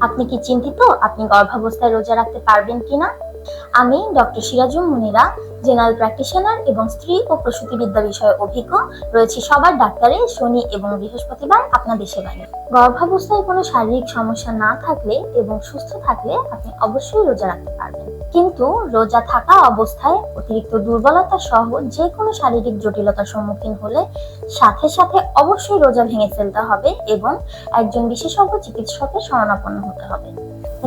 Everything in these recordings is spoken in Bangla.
আপনি কি চিন্তিত? আপনি গর্ভাবস্থায় রোজা রাখতে পারবেন কিনা? আমি doctor Sirajum Munira, general practitioner এবং স্ত্রী ও প্রসূতিবিদ্যা বিষয়ে অভিজ্ঞ। রয়েছি সবার ডাক্তারে, শনি এবং বৃহস্পতিবার আপনাদের সেবায়। গর্ভাবস্থায় কোনো শারীরিক সমস্যা না থাকলে এবং সুস্থ থাকলে আপনি অবশ্যই রোজা রাখতে পারবেন। কিন্তু রোজা থাকা অবস্থায় অতিরিক্ত দুর্বলতা সহ যে কোনো শারীরিক জটিলতার সম্মুখীন হলে সাথে সাথে অবশ্যই রোজা ভেঙে ফেলতে হবে এবং একজন বিশেষজ্ঞ চিকিৎসকের শরণাপন্ন হতে হবে।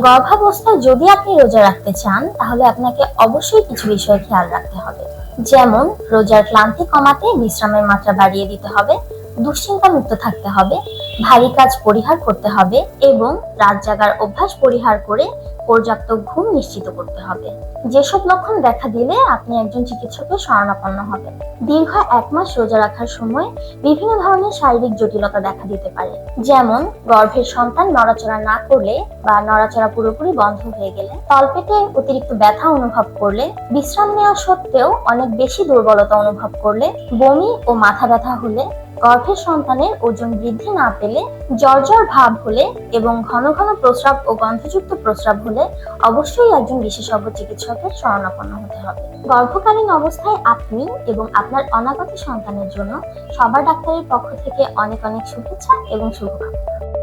গর্ভাবস্থায় যদি আপনি রোজা রাখতে চান, তাহলে আপনাকে অবশ্যই কিছু বিষয় খেয়াল রাখতে হবে। যেমন, রোজার ক্লান্তি কমাতে বিশ্রামের মাত্রা বাড়িয়ে দিতে হবে দুশ্চিন্তা মুক্ত থাকতে হবে ভারী কাজ পরিহার করতে হবে এবং রাত জাগার অভ্যাস পরিহার করে পর্যাপ্ত ঘুম নিশ্চিত করতে হবে। যেসব লক্ষণ দেখা দিলে আপনি একজন চিকিৎসকের শরণাপন্ন হবেন। দীর্ঘ এক মাস রোজা রাখার সময় বিভিন্ন ধরনের শারীরিক জটিলতা দেখা দিতে পারে। যেমন, গর্ভের সন্তান নড়াচড়া না করলে বা নড়াচড়া পুরোপুরি বন্ধ হয়ে গেলে, তলপেটে অতিরিক্ত ব্যথা অনুভব করলে, বিশ্রাম নেওয়া সত্ত্বেও অনেক বেশি দুর্বলতা অনুভব করলে বমি ও মাথা ব্যথা হলে গর্ভের সন্তানের ওজন বৃদ্ধি না পেলে জ্বর ভাব হলে এবং ঘন ঘন প্রস্রাব ও গন্ধযুক্ত প্রস্রাব হলে অবশ্যই একজন বিশেষজ্ঞ চিকিৎসকের শরণাপন্ন হতে হবে। গর্ভকালীন অবস্থায় আপনি এবং আপনার অনাগত সন্তানের জন্য সবার ডাক্তারের পক্ষ থেকে অনেক অনেক শুভেচ্ছা এবং শুভকামনা।